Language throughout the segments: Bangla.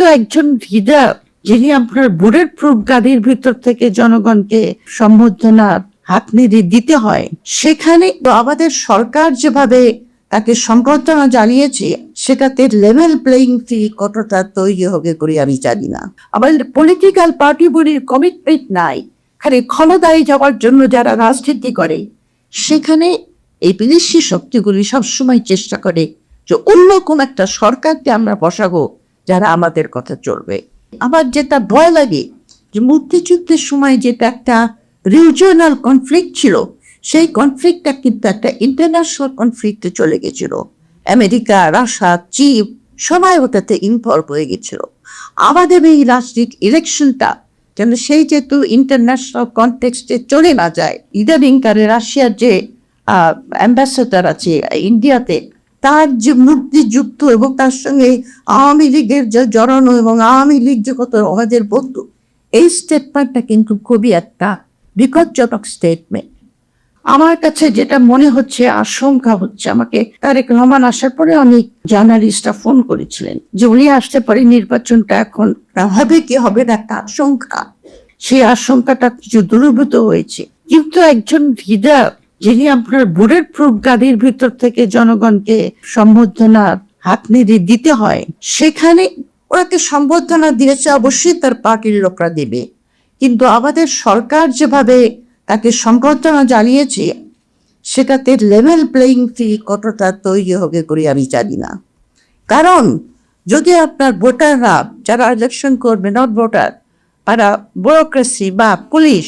কিন্তু একজন লিডার যিনি আপনার প্রুফ গাড়ির ভিতর থেকে জনগণকে সম্বোধনার হাত নেড়ে দিতে হয়, সেখানে তো আমাদের সরকার যেভাবে তাকে সম্বর্ধনা জানিয়েছে, সেটাতে লেভেল প্লেইং ফিল্ড কতটা তৈরি হবে করে আমি জানি না। আমাদের পলিটিক্যাল পার্টিগুলির কমিটমেন্ট নাই, খালি ক্ষমতায় যাওয়ার জন্য যারা রাজনীতি করে, সেখানে এই বিদেশি শক্তিগুলি সবসময় চেষ্টা করে যে অন্য কোন একটা সরকারকে আমরা বসাবো। যারা আমাদের কথা চলবে। আমার যেটা ভয় লাগে, যে মুক্তিযুদ্ধের সময় যেটা একটা রিজনাল কনফ্লিক্ট ছিল, সেই কনফ্লিক্টটা কিন্তু একটা ইন্টারন্যাশনাল কনফ্লিক্টে চলে গেছিল। আমেরিকা, রাশিয়া, চীন, সবাই ওটাতে ইনভলভ হয়ে গেছিল। আমাদের এই রাষ্ট্রিক ইলেকশনটা যেন সেই যেহেতু ইন্টারন্যাশনাল কনটেক্সটে চলে না যায় ইদানিংকারে রাশিয়ার যে অ্যাম্বাসেডার আছে, ইন্ডিয়াতে তার যে মুক্তিযুক্ত এবং তার সঙ্গে আওয়ামী লীগের যে জড়ানো এবং আওয়ামী লীগ যে কত আমাদের বন্ধু, এই স্টেটমেন্টটা কিন্তু খুবই একটা বিপজ্জনক স্টেটমেন্ট আমার কাছে যেটা মনে হচ্ছে, আশঙ্কা হচ্ছে, আমাকে তারেক রহমান আসার পরে অনেক জার্নালিস্টরা ফোন করেছিলেন যে উনি আসতে পারে, নির্বাচনটা এখন হবে কি হবে না, একটা আশঙ্কা। সেই আশঙ্কাটা কিছু দূরীভূত হয়েছে। কিন্তু একজন লিডার যিনি আপনার বুলেট প্রুফ গাড়ির ভিতর থেকে জনগণকে সম্বোধনার হাত নেড়ে দিতে হয়, সেখানে ওনাকে সম্বোধনা দিয়েছে অবশ্যই তার পার্টির লোকরা দেবে। কিন্তু আমাদের সরকার যেভাবে তাকে সম্বর্ধনা জানিয়েছে, সেটাতে লেভেল প্লেইং ফিল্ড কতটা তৈরি হবে করে আমি জানি না। কারণ যদি আপনার ভোটাররা যারা ইলেকশন করবে নট ভোটার তারা ব্যুরোক্রেসি বা পুলিশ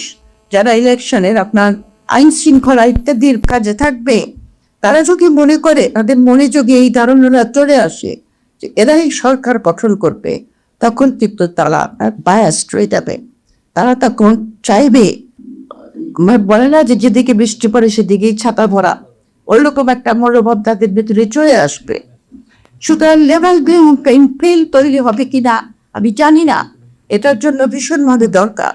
যারা ইলেকশনের আপনার আইন শৃঙ্খলা ইত্যাদির কাজে থাকবে। তারা যদি মনে করে, তাদের মনে যদি এই ধারণাটা চলে আসে যে এরাই সরকার গঠন করবে, তখন কিন্তু তারা বায়াস্ট হয়ে যাবে। তারা তখন চাইবে মানে বলে না যে যেদিকে বৃষ্টি পড়ে সেদিকেই ছাতা ভরা। ওইরকম একটা মনোভাব তাদের ভেতরে চলে আসবে। সুতরাং লেভেল প্লেইং তৈরি হবে কিনা, আমি জানি না। এটার জন্য ভীষণভাবে দরকার।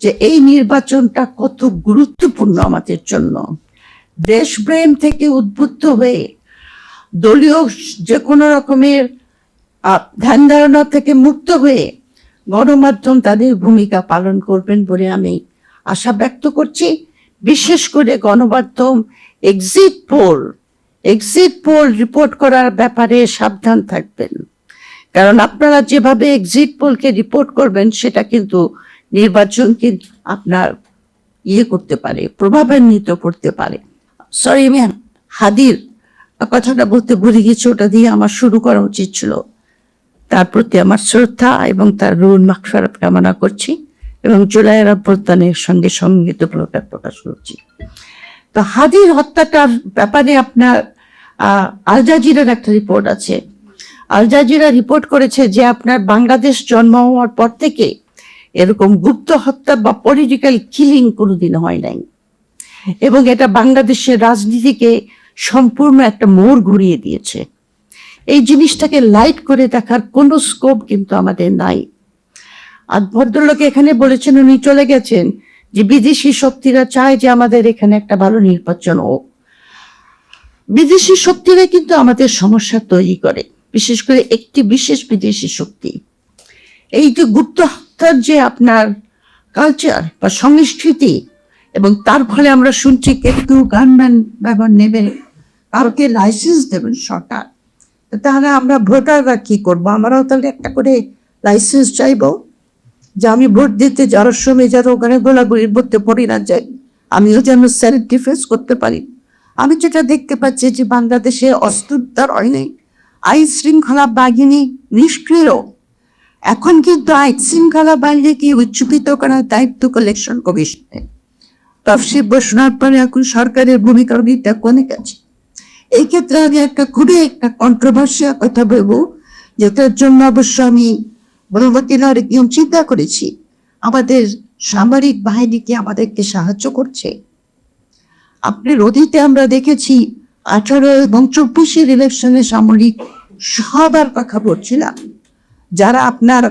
যে এই নির্বাচনটা কত গুরুত্বপূর্ণ আমাদের জন্য। দেশপ্রেম থেকে উদ্বুদ্ধ হয়ে দলীয় যে কোনো রকমের ধ্যান ধারণা থেকে মুক্ত হয়ে গণমাধ্যম তাদের ভূমিকা পালন করবেন বলে আমি আশা ব্যক্ত করছি। বিশেষ করে গণমাধ্যম exit poll exit poll report করার ব্যাপারে সাবধান থাকবেন। কারণ আপনারা যেভাবে এক্সিট পোলকে রিপোর্ট করবেন সেটা কিন্তু নির্বাচনকে আপনার ইয়ে করতে পারে, প্রভাবান্বিত করতে পারে। সরি ম্যাম হাদির কথাটা বলতে ভুলে গেছি ওটা দিয়ে আমার শুরু করা উচিত ছিল। তার প্রতি আমার শ্রদ্ধা এবং তার রুল মাকফারাত কামনা করছি এবং জুলাইয়ের অভ্যর্থনের সঙ্গে প্রকার প্রকাশ করছি। তো হাদির হত্যাটার ব্যাপারে আপনার আল জাজিরার একটা রিপোর্ট আছে। আল জাজিরা রিপোর্ট করেছে যে আপনার বাংলাদেশ জন্ম হওয়ার পর থেকে এরকম গুপ্ত হত্যা বা পলিটিক্যাল কিলিং কোনোদিন হয় নাই। এবং এটা বাংলাদেশের রাজনীতিকে সম্পূর্ণ একটা মোড় ঘুরিয়ে দিয়েছে। এই জিনিসটাকে লাইট করে দেখার কোনো স্কোপ কিন্তু আমাদের নাই। আর ভদ্রলোক এখানে বলেছেন, উনি চলে গেছেন যে বিদেশি শক্তিরা চায় যে আমাদের এখানে একটা ভালো নির্বাচন হোক। বিদেশি শক্তিরা কিন্তু আমাদের সমস্যা তৈরি করে, বিশেষ করে একটি বিশেষ বিদেশি শক্তি। এই যে গুপ্ত হত্যার যে আপনার কালচার বা সংস্কৃতি এবং তার ফলে আমরা শুনছি একটু গানম্যান ব্যবহার নেবে, কাউকে লাইসেন্স দেবেন সরকার। তাহলে আমরা ভোটাররা কি করব? আমরাও তাহলে একটা করে লাইসেন্স চাইব যে আমি ভোট দিতে যাওয়ার সময় যেন ওখানে গোলাগুলির মধ্যে পড়ি না যাই, আমিও যেন সেলফ ডিফেন্স করতে পারি। আমি যেটা দেখতে পাচ্ছি যে বাংলাদেশে অস্ত্রোদ্ধার হয়নি আইন শৃঙ্খলা বাহিনী নিষ্ক্রিয়। এখন কিন্তু আইন শৃঙ্খলা বাহিনীকে উচ্চকিত করার দায়িত্ব কালেকশন কমিশনের তফসিল ঘোষণার পরে এখন সরকারের ভূমিকা অনেকটা কমে গেছে। এই ক্ষেত্রে আমি একটা খুবই একটা কন্ট্রোভার্সিয়াল কথা বলব, যেটার জন্য অবশ্য আমি বলবতিনার নিয়ম চিন্তা করেছি। আমাদের সামরিক বাহিনীকে আমাদেরকে সাহায্য করছে? আপনার অতীতে আমরা দেখেছি, আঠারো এবং চব্বিশের ইলেকশনে সামরিক সবার কথা বলছিলাম। যারা আপনার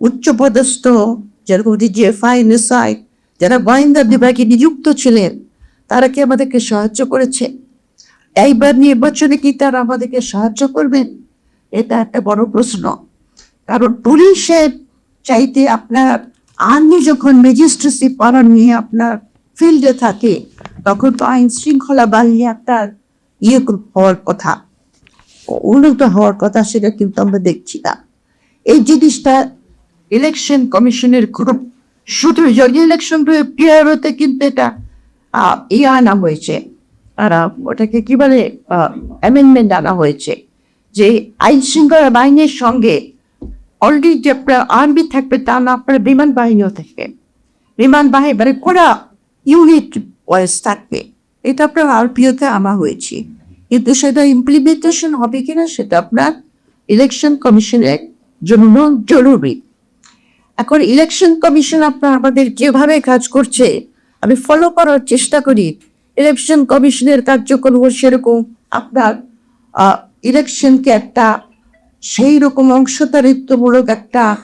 উচ্চপদস্থ, যারা জিএফআই নিসাই যারা গোয়েন্দা বিভাগে নিযুক্ত ছিলেন, তারা কি আমাদেরকে সাহায্য করেছে? এইবার নির্বাচনে কি তারা আমাদেরকে সাহায্য করবেন? এটা একটা বড় প্রশ্ন। কারণ পুলিশের চাইতে আপনার আর্মি যখন ম্যাজিস্ট্রেসি পাওয়ার নিয়ে আপনার ফিল্ডে থাকে, তখন তো আইন শৃঙ্খলা বাহিনী একটা ইয়ে হওয়ার কথা। উন্নত হওয়ার কথা সেটা কিন্তু আমরা দেখছি না। এই জিনিসটা ইলেকশন কমিশনের খুব শুধু যদি ইলেকশন ক্লিয়ার হতে কিন্তু এটা ইয়ে আনা হয়েছে। আহ, ওটাকে কি বলে? অ্যামেন্ডমেন্ট আনা হয়েছে। যে আইন শৃঙ্খলা বাহিনীর সঙ্গে অলরেডি যে আপনার আর্মি থাকবে তা না আপনার বিমান বাহিনীও থাকবে। বিমান বাহিনী মানে কোনা ইউনিট ওয়াইজ থাকবে। এটা আপনার আরপিওতে আনা হয়েছে। কিন্তু সেটা ইমপ্লিমেন্টেশন হবে কিনা সেটা আপনার ইলেকশন কমিশনের জন্য জরুরি। এখন ইলেকশন কমিশন আপনার আমাদের যেভাবে কাজ করছে, আমি ফলো করার চেষ্টা করি। ইলেকশন কমিশনের কার্যক্রম সেরকম। আপনার ইলেকশনকে একটা সেই রকম অংশদারিত্বমূলক একটা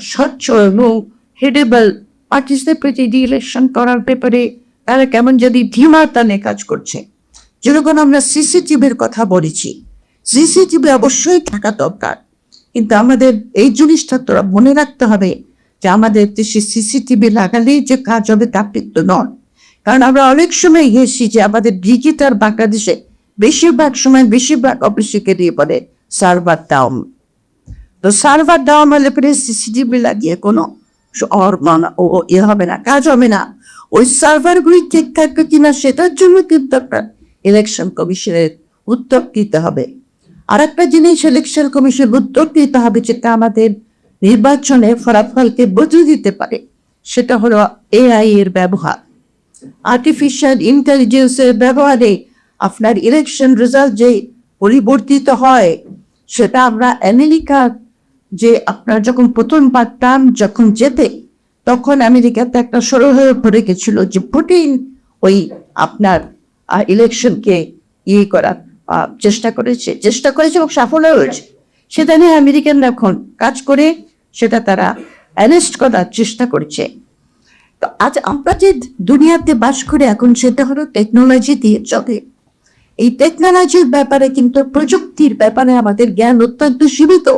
স্বচ্ছ এবং হেডেবল পার্টিসিপেটেড ইলেকশন করার ব্যাপারে তারা কেমন যদি ধীমা টানে কাজ করছে। যেরকম আমরা সিসিটিভির কথা বলেছি। সিসিটিভি অবশ্যই থাকা দরকার। কিন্তু আমাদের এই জিনিসটা তোরা মনে রাখতে হবে যে আমাদের দেশে সিসিটিভি লাগালেই যে কাজ হবে তা কিন্তু নয়। কারণ আমরা অনেক সময় গেছি যে আমাদের ডিজিটাল বাংলাদেশে বেশিরভাগ সময় বেশিরভাগ অফিসকে দিয়ে বলে সার্ভার ডাউন তো সার্ভার ডাউন হলে পরে সিসিটিভি লাগিয়ে কোনো মানে ও ইয়ে হবে না, কাজ হবে না। ওই সার্ভারগুলি ঠিক থাকবে কিনা সেটার জন্য কিন্তু আপনার ইলেকশন কমিশনের উদ্যোগ নিতে হবে। আর একটা জিনিস ইলেকশন কমিশন উদ্যোগ নিতে হবে যেটা আমাদের নির্বাচনে ফলাফলকে বদলে দিতে পারে, সেটা হলো এআই এর ব্যবহার। আর্টিফিশিয়াল ইন্টেলিজেন্সের ব্যবহারে আপনার ইলেকশন রেজাল্ট যে পরিবর্তিত হয়, সেটা আমরা আমেরিকা যে আপনার যখন প্রথম পারতাম যখন যেতে তখন আমেরিকাতে একটা সরো হয়ে পড়ে গেছিল যে পুটিন ওই আপনার ইলেকশনকে ইয়ে করার। চেষ্টা করেছে চেষ্টা করেছে এবং সাফল্য হয়েছে। সেটা নিয়ে আমেরিকানরা এখন কাজ করে, সেটা তারা অ্যারেস্ট করার চেষ্টা করছে। তো আজ আমরা যে দুনিয়াতে বাস করে এখন সেটা হলো টেকনোলজি দিয়ে চলে। এই টেকনোলজির ব্যাপারে কিন্তু প্রযুক্তির ব্যাপারে আমাদের জ্ঞান অত্যন্ত সীমিত।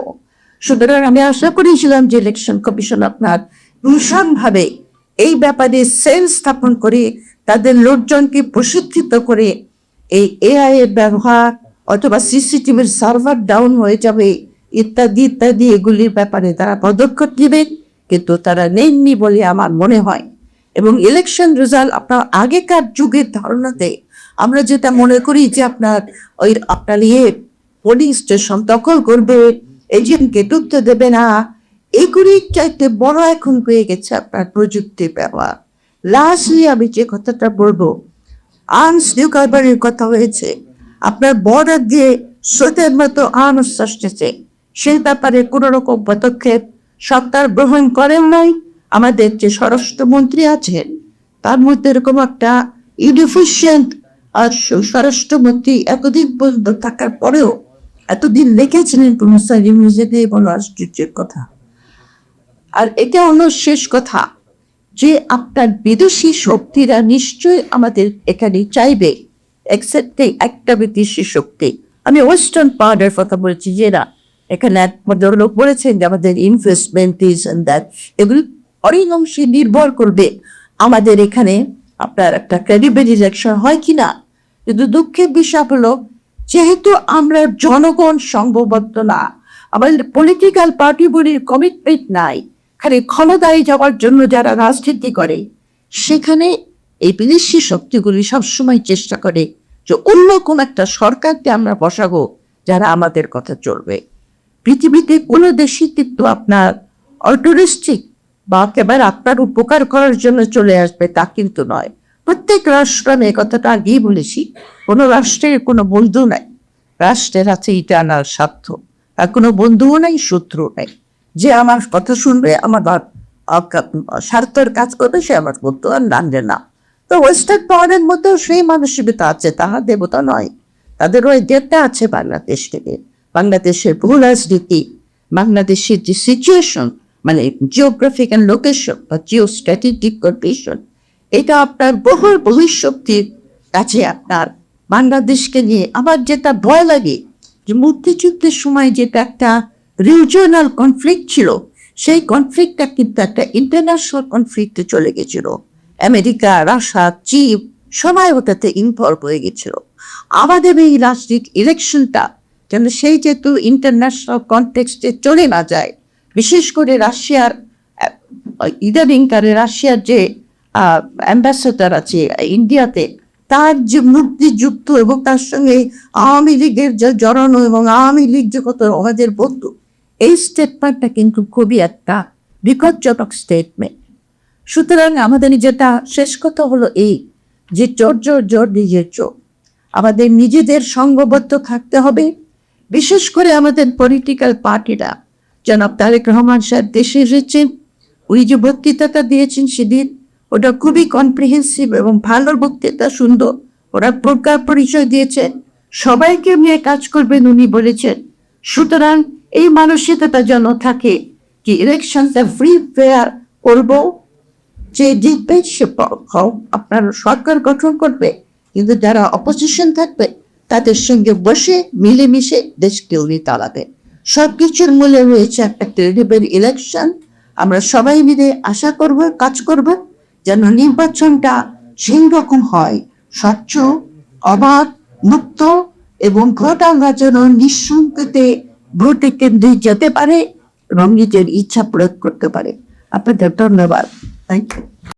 সুতরাং আমি আশা করেছিলাম যে ইলেকশন কমিশন আপনার ভীষণভাবে এই ব্যাপারে সেল স্থাপন করে, তাদের লোকজনকে প্রশিক্ষিত করে এই এআই এর ব্যবহার অথবা সিসিটিভির সার্ভার ডাউন হয়ে যাবে, ইত্যাদি ইত্যাদি, এগুলির ব্যাপারে তারা পদক্ষেপ নেবে, কিন্তু তারা নেননি বলে আমার মনে হয়। এবং ইলেকশন রেজাল্ট আপনার আগেকার যুগের ধারণাতে আমরা যেটা মনে করি যে আপনার ওই আপনার ইয়ে পুলিশ স্টেশন দখল করবে এজেন্টকে ঢুকতে দেবে না এগুলি চাইতে বড় এখন হয়ে গেছে আপনার প্রযুক্তির ব্যবহার। লাস্টলি আমি যে কথাটা বলব আর্মস নিউকারবারের কথা হয়েছে। আপনার বর্ডার দিয়ে স্রোতের মতো আর্মস আসতেছে সেই ব্যাপারে কোনো রকম পদক্ষেপ সরকার গ্রহণ করেন নাই। আমাদের যে স্বরাষ্ট্রমন্ত্রী আছেন, তার মধ্যে এরকম একটা ইনএফিসিয়েন্ট আর স্বরাষ্ট্রমন্ত্রী এতদিন পর্যন্ত থাকার পরেও এতদিন লিখেছিলেন প্রফেসর ইউনিভার্সিটি বলো আশ্চর্যের কথা। আর এটা হলো শেষ কথা। যে আপনার বিদেশি শক্তিরা নিশ্চয় আমাদের এখানে চাইবে। এক্সেপ্টে একটা বিদেশি শক্তি। আমি ওয়েস্টার্ন পাওয়ারের কথা বলছি যে না, এখানে এক ভদ্রলোক বলেছেন যে আমাদের ইনভেস্টমেন্ট ইজ অ্যান্ড দ্যাট এগুলি অনেক অংশে নির্ভর করবে আমাদের এখানে আপনার একটা ক্রেডিবল ইলেকশন হয় কি না। কিন্তু দুঃখের বিষয় হলো, যেহেতু আমরা জনগণ সংঘবদ্ধ না, আমাদের পলিটিক্যাল পার্টিগুলির কমিটমেন্ট নাই খালি ক্ষমতায় যাওয়ার জন্য যারা রাজনীতি করে, সেখানে এই বিদেশি শক্তিগুলি সবসময় চেষ্টা করে যে অন্য কোন একটা সরকারকে আমরা বসাবো যারা আমাদের কথা চলবে। পৃথিবীতে কোনো দেশই কিন্তু আপনার অল্টারিস্টিক বা একেবারে আপনার উপকার করার জন্য চলে আসবে তা কিন্তু নয়। প্রত্যেক রাষ্ট্র, আমি কথাটা আগেই বলেছি, কোনো রাষ্ট্রের কোনো বন্ধু নাই। রাষ্ট্রের আছে এটা আনার স্বার্থ, আর কোনো বন্ধুও নাই শত্রু নাই। যে আমার কথা শুনবে, আমার স্বার্থের কাজ করবে, সে আমার বন্ধু আর নানবে না। তো ওয়েস্টার্ন পাওয়ারের মধ্যেও সেই মানসিকতা আছে তাহার দেবতা নয়। তাদের ওই ডেটা আছে বাংলাদেশ থেকে। বাংলাদেশের ভূ রাজনীতি, বাংলাদেশের যে সিচুয়েশন মানে জিওগ্রাফিক অ্যান্ড লোকেশন বা জিও স্ট্র্যাটেজিক কন্ডিশন এটা আপনার বহু ভবিষ্যক্তির কাছে আপনার বাংলাদেশকে নিয়ে আমার যেটা ভয় লাগে, যে মুক্তিযুদ্ধের সময় যেটা একটা রিজনাল কনফ্লিক্ট ছিল। সেই কনফ্লিক্টটা কিন্তু একটা ইন্টারন্যাশনাল কনফ্লিক্টে চলে গেছিল। আমেরিকা, রাশিয়া, চীন, সবাই ওটাতে ইনভলভ হয়ে গেছিল। আমাদের এই রাষ্ট্রিক ইলেকশনটা যেন সেই যেহেতু ইন্টারন্যাশনাল কনটেক্সটে চলে না যায়, বিশেষ করে রাশিয়ার ইদানিংকারে রাশিয়ার যে অ্যাম্বাসেডার আছে, ইন্ডিয়াতে, তার যে মুক্তিযুক্ত এবং তার সঙ্গে আওয়ামী লীগের যে জড়ানো এবং আওয়ামী লীগ যে কত আমাদের বন্ধু এই স্টেটমেন্টটা কিন্তু খুবই একটা বিপজ্জনক স্টেটমেন্ট সুতরাং আমাদের যেটা শেষ কথা হলো এই যে চোর জোর জোর নিজের চোর আমাদের নিজেদের সঙ্গবদ্ধ থাকতে হবে। বিশেষ করে আমাদের পলিটিক্যাল পার্টিরা জনাব তারেক রহমান সাহেব দেশে এসেছেন উনি যে বক্তৃতাটা দিয়েছেন সেদিন, ওটা খুবই কম্প্রিহেন্সিভ এবং ভালো বক্তৃতা, সুন্দর। ওরা প্রজ্ঞার পরিচয় দিয়েছেন। সবাইকে নিয়ে কাজ করবেন উনি বলেছেন। সুতরাং এই মানসিকতা যেন থাকে কি ইলেকশনটা ফ্রি ফেয়ার করব, যে জিতবে সে আপনার সরকার গঠন করবে, কিন্তু যারা অপোজিশন থাকবে, তাদের সঙ্গে বসে, মিলেমিশে দেশকে উনি চালাবে। সবকিছুর মূলে রয়েছে একটা ক্রেডিবল ইলেকশন আমরা সবাই মিলে আশা করব, কাজ করব, যেন নির্বাচনটা সেই রকম হয়, স্বচ্ছ, অবাধ, মুক্ত এবং ভোটাররা যেন নিঃসংকতে ভোটে কেন্দ্রে যেতে পারে এবং নিজের ইচ্ছা প্রয়োগ করতে পারে। আপনাদের ধন্যবাদ। Thank you